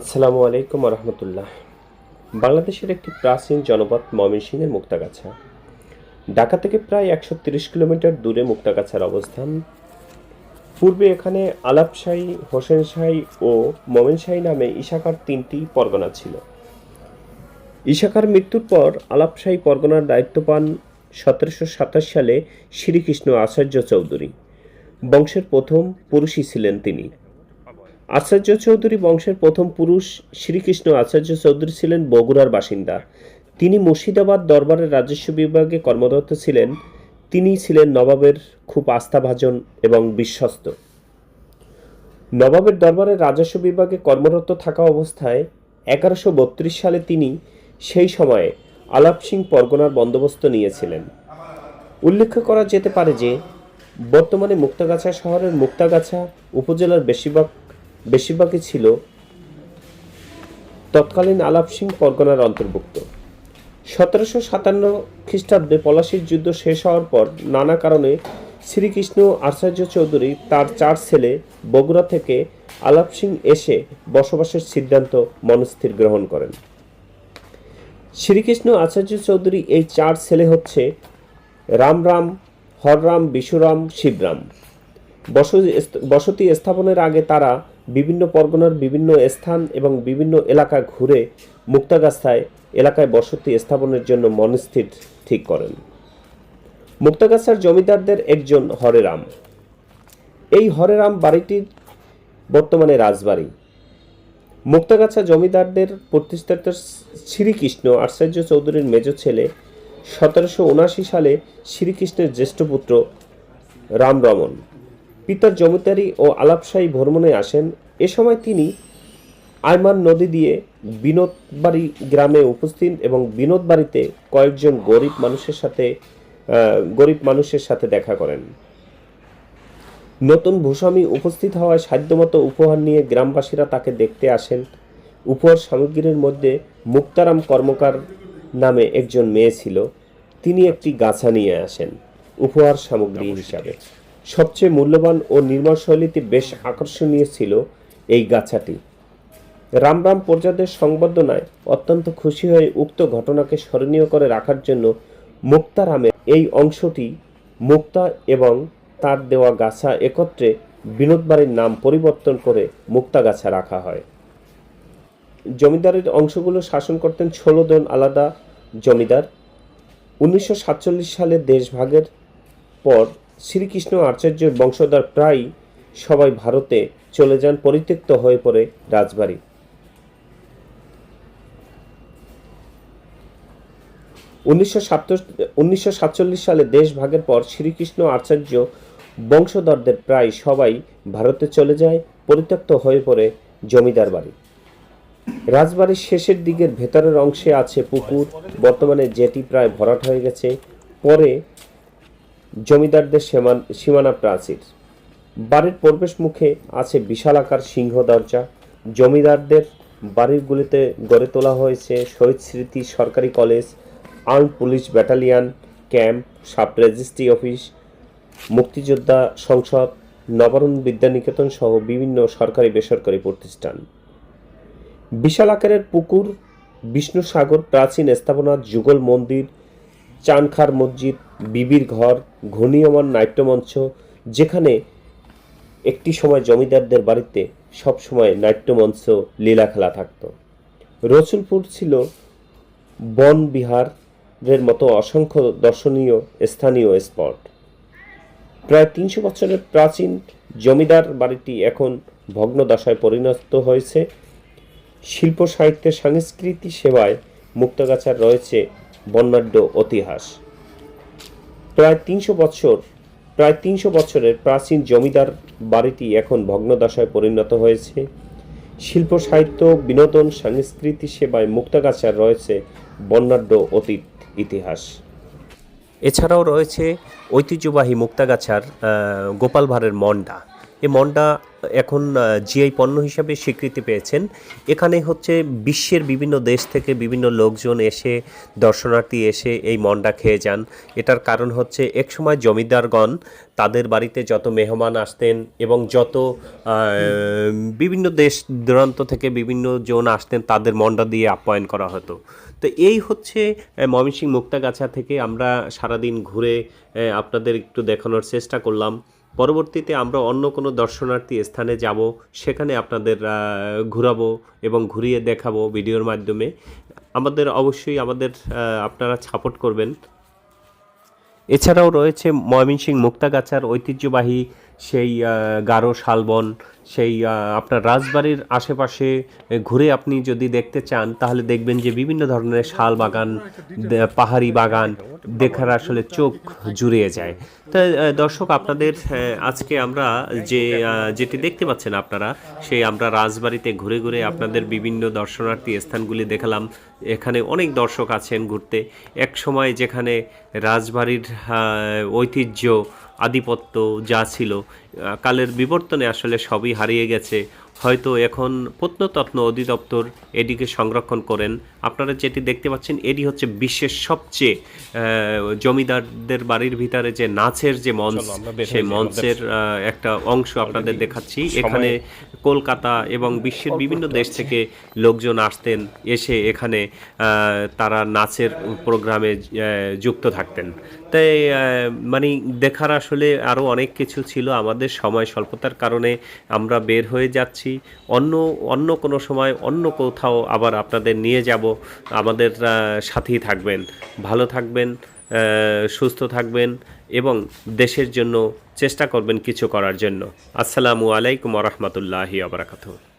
আসসালামু আলাইকুম রহমতুল্লাহ। বাংলাদেশের একটি প্রাচীন জনপদ ময়মনসিংহের মুক্তাগাছা। ঢাকা থেকে প্রায় একশো তিরিশ কিলোমিটার দূরে মুক্তাগাছার অবস্থান। পূর্বে এখানে আলাপশাহী, হোসেনশাহী ও মোমেনশাহী নামে ইশাকার তিনটি পরগনা ছিল। ইশাকার মৃত্যুর পর আলাপশাহী পরগনার দায়িত্ব পান সতেরোশো সাতাশ সালে শ্রীকৃষ্ণ আচার্য চৌধুরী। বংশের প্রথম পুরুষই ছিলেন তিনি। আচার্য চৌধুরী বংশের প্রথম পুরুষ শ্রীকৃষ্ণ আচার্য চৌধুরী ছিলেন বগুড়ার বাসিন্দা। তিনি মুর্শিদাবাদ দরবারের রাজস্ব বিভাগে কর্মরত ছিলেন। তিনি ছিলেন নবাবের খুব আস্থাভাজন এবং বিশ্বস্ত। নবাবের দরবারের রাজস্ব বিভাগে কর্মরত থাকা অবস্থায় এগারোশো বত্রিশ সালে তিনি সেই সময়ে আলাপ সিং পরগনার বন্দোবস্ত নিয়েছিলেন। উল্লেখ করা যেতে পারে যে, বর্তমানে মুক্তাগাছা শহরের মুক্তাগাছা উপজেলার বেশিরভাগ বেশিরভাগই ছিল তৎকালীন আলাপ সিং পরগনার অন্তর্ভুক্ত। সতেরোশো সাতান্ন খ্রিস্টাব্দে পলাশির যুদ্ধ শেষ হওয়ার পর নানা কারণে শ্রীকৃষ্ণ আচার্য চৌধুরী তার চার ছেলে বগুড়া থেকে আলাপ সিং এসে বসবাসের সিদ্ধান্ত মনস্থির গ্রহণ করেন। শ্রীকৃষ্ণ আচার্য চৌধুরী এই চার ছেলে হচ্ছে রাম রাম হররাম বিশুরাম, শিবরাম। বসতি স্থাপনের আগে তারা বিভিন্ন পরগনার বিভিন্ন স্থান এবং বিভিন্ন এলাকা ঘুরে মুক্তাগাছায় এলাকায় বসতি স্থাপনের জন্য মনস্থির ঠিক করেন। মুক্তাগাছার জমিদারদের একজন হরেরাম। এই হরেরাম বাড়িটির বর্তমানে রাজবাড়ি। মুক্তাগাছা জমিদারদের প্রতিষ্ঠাতা শ্রীকৃষ্ণ আচার্য চৌধুরীর মেজ ছেলে সতেরোশো সালে শ্রীকৃষ্ণের জ্যেষ্ঠ পুত্র রামরমন পিতার জমিদারি ও আলাপসাই ভ্রমণে আসেন। এ সময় তিনি আইমান নদী দিয়ে বিনোদবাড়ি গ্রামে উপস্থিত এবং বিনোদ বাড়িতে কয়েকজন গরিব মানুষের সাথে গরিব মানুষের সাথে দেখা করেন। নতুন ভূস্বামী উপস্থিত হওয়ায় সাধ্যমতো উপহার নিয়ে গ্রামবাসীরা তাকে দেখতে আসেন। উপহার সামগ্রীর মধ্যে মুক্তারাম কর্মকার নামে একজন মেয়ে ছিল। তিনি একটি গাছা নিয়ে আসেন উপহার সামগ্রী হিসাবে। সবচেয়ে মূল্যবান ও নির্মাণ শৈলীতে বেশ আকর্ষণীয় ছিল এই গাছাটি। রামরাম প্রজাদের সংবর্ধনায় অত্যন্ত খুশি হয়ে উক্ত ঘটনাকে স্মরণীয় করে রাখার জন্য মুক্তারামের এই অংশটি মুক্তা এবং তার দেওয়া গাছা একত্রে বিনোদবাড়ির নাম পরিবর্তন করে মুক্তাগাছা রাখা হয়। জমিদারের অংশগুলো শাসন করতেন ষোলো জন আলাদা জমিদার। উনিশশো সাতচল্লিশ সালে দেশভাগের পর শ্রীকৃষ্ণ আচার্যের বংশধর প্রায় সবাই ভারতে চলে যান, পরিত্যক্ত হয়ে পড়ে রাজবাড়ি। উনিশশো সালে দেশ ভাগের পর শ্রীকৃষ্ণ আচার্য বংশধরদের প্রায় সবাই ভারতে চলে যায়, পরিত্যক্ত হয়ে পড়ে জমিদার বাড়ি। রাজবাড়ির শেষের দিকের ভেতরের অংশে আছে পুকুর, বর্তমানে যেটি প্রায় ভরাট হয়ে গেছে। পরে জমিদারদের সীমান প্রাচীর। বাড়ির প্রবেশ মুখে আছে বিশালাকার সিংহ দরজা। জমিদারদের বাড়িগুলিতে গড়ে তোলা হয়েছে শহীদ স্মৃতি সরকারি college, arm police battalion, camp, sub registry office, মুক্তিযোদ্ধা সংসদ, নবারুণ বিদ্যানিকেতন সহ বিভিন্ন সরকারি বেসরকারি প্রতিষ্ঠান। বিশাল আকারের পুকুর বিষ্ণু সাগর প্রাচীন স্থাপনা, যুগল মন্দির, চানখার মসজিদ বিবির ঘর, ঘূর্ণীয়মান নাট্যমঞ্চ, যেখানে একটি সময় জমিদারদের বাড়িতে সব সময় নাট্যমঞ্চ, লীলা খেলা থাকত। রসুলপুর ছিল বন বিহারের মতো অসংখ্য দর্শনীয় স্থানীয় স্পট। প্রায় তিনশো বছরের প্রাচীন জমিদার বাড়িটি এখন ভগ্নদশায় পরিণত হয়েছে। শিল্প সাহিত্যের সংস্কৃতি সেবায় মুক্তগাছার রয়েছে বর্ণাঢ্য ইতিহাস। প্রায় তিনশো বছর, প্রায় তিনশো বছরের প্রাচীন জমিদার বাড়িটি এখন ভগ্নদশায় পরিণত হয়েছে। শিল্প, সাহিত্য, বিনোদন সংস্কৃতি সেবায় মুক্তাগাছার রয়েছে বর্ণাঢ্য অতীত ইতিহাস। এছাড়াও রয়েছে ঐতিহ্যবাহী মুক্তাগাছার গোপাল ভাঁড়ের মন্ডা এই মন্ডা এখন জিআই পণ্য হিসাবে স্বীকৃতি পেয়েছেন। এখানে হচ্ছে বিশ্বের বিভিন্ন দেশ থেকে বিভিন্ন লোকজন এসে, দর্শনার্থী এসে এই মন্ডা খেয়ে যান। এটার কারণ হচ্ছে একসময় জমিদারগণ তাদের বাড়িতে যত মেহমান আসতেন এবং যত বিভিন্ন দেশ দূরান্ত থেকে বিভিন্ন জন আসতেন, তাদের মন্ডা দিয়ে আপ্যায়ন করা হতো। তো এই হচ্ছে ময়মনসিংহ মুক্তাগাছা থেকে আমরা সারাদিন ঘুরে আপনাদের একটু দেখানোর চেষ্টা করলাম। পরবর্তীতে আমরা অন্য কোনো দর্শনার্থী স্থানে যাব, সেখানে আপনাদের ঘুরাবো এবং ঘুরিয়ে দেখাবো ভিডিওর মাধ্যমে। আমাদের অবশ্যই আমাদের আপনারা সাপোর্ট করবেন। এছাড়াও রয়েছে ময়মনসিংহ মুক্তাগাছার ঐতিহ্যবাহী সেই গারো শালবন, সেই আপনার রাজবাড়ির আশেপাশে ঘুরে আপনি যদি দেখতে চান, তাহলে দেখবেন যে বিভিন্ন ধরনের শাল বাগান পাহাড়ি বাগান দেখার আসলে চোখ জুড়িয়ে যায়। তো দর্শক, আপনাদের আজকে আমরা যে যেটি দেখতে পাচ্ছেন আপনারা, সেই আমরা রাজবাড়িতে ঘুরে ঘুরে আপনাদের বিভিন্ন দর্শনার্থী স্থানগুলি দেখালাম। এখানে অনেক দর্শক আছেন ঘুরতে। এক সময় যেখানে রাজবাড়ির ঐতিহ্য আধিপত্য যা ছিল কালের বিবর্তনে আসলে সবই হারিয়ে গেছে। হয়তো এখন প্রত্নতত্ন অধিদপ্তর এটিকে সংরক্ষণ করেন। আপনারা যেটি দেখতে পাচ্ছেন এটি হচ্ছে বিশ্বের সবচেয়ে জমিদারদের বাড়ির ভিতরে যে নাচের যে মঞ্চ সেই মঞ্চের একটা অংশ আপনাদের দেখাচ্ছি। এখানে কলকাতা এবং বিশ্বের বিভিন্ন দেশ থেকে লোকজন আসতেন এসে এখানে তারা নাচের প্রোগ্রামে যুক্ত থাকতেন। তাই মানে দেখার আসলে আরও অনেক কিছু ছিল আমাদের সময় স্বল্পতার কারণে আমরা বের হয়ে যাচ্ছি। অন্য অন্য কোনো সময় অন্য কোথাও আবার আপনাদের নিয়ে যাব। আমাদের সাথেই থাকবেন। ভালো থাকবেন সুস্থ থাকবেন এবং দেশের জন্য চেষ্টা করবেন কিছু করার জন্য। আসসালামু আলাইকুম রহমতুল্লাহি আবরাকাতু